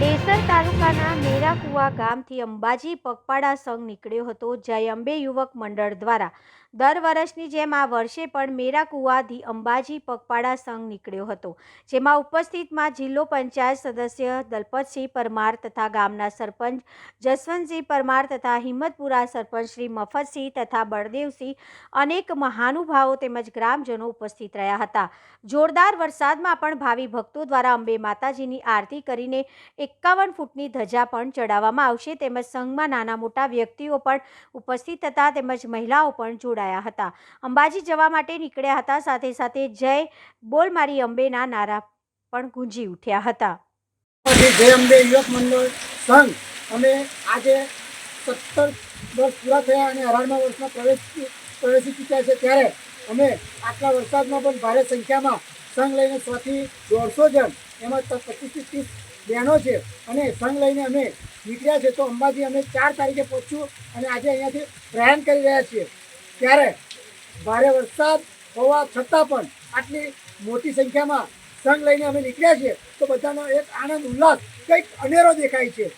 તાલુકાના મેરાકુવા ગામથી અંબાજી પગપાળા સંઘ નીકળ્યો હતો, જય અંબે યુવક મંડળ દ્વારા દર વર્ષની જેમ આ વર્ષે પણ મેરાકુવાથી અંબાજી પગપાળા સંઘ નીકળ્યો હતો. જેમાં ઉપસ્થિતમાં જિલ્લો પંચાયત સદસ્ય દલપતસિંહ પરમાર તથા ગામના સરપંચ જસવંતસિંહ પરમાર તથા હિંમતપુરા સરપંચ શ્રી મફતસિંહ તથા બળદેવસિંહ અનેક મહાનુભાવો તેમજ ગ્રામજનો ઉપસ્થિત રહ્યા હતા. જોરદાર વરસાદમાં પણ ભાવિ ભક્તો દ્વારા અંબે માતાજીની આરતી કરીને એકાવન ફૂટની ધજા પણ ચડાવવામાં આવશે. તેમજ સંઘમાં નાના મોટા વ્યક્તિઓ પણ ઉપસ્થિત હતા તેમજ મહિલાઓ પણ જોડાયા હતા. અંબાજી જવા માટે નીકળ્યા હતા. સાથે સાથે જય બોલ મારી અંબેના નારા પણ ગુંજી ઉઠ્યા હતા. જય અંબે યુવક મંડળ સંઘ. અમે આજે સત્તર વર્ષ પૂરા થયા અને અઢારમા વર્ષમાં પ્રવેશ પ્રવેશી ચૂક્યા છે. ત્યારે અમે આટલા વરસાદમાં પણ ભારે સંખ્યામાં સંઘ લઈને સોથી દોઢસો જણ, એમાં પચીસથી ત્રીસ બહેનો છે. અને સંઘ લઈને અમે નીકળ્યા છે. તો અંબાજી અમે ચાર તારીખે પહોંચ્યું અને આજે અહીંયાથી પ્રયાણ કરી રહ્યા છીએ. ત્યારે ભારે વરસાદ હોવા છતાં પણ આટલી મોટી સંખ્યામાં સંઘ લઈને અમે નીકળ્યા છીએ. તો બધાનો એક આનંદ, ઉલ્લાસ, કંઈક અનેરો દેખાય છે.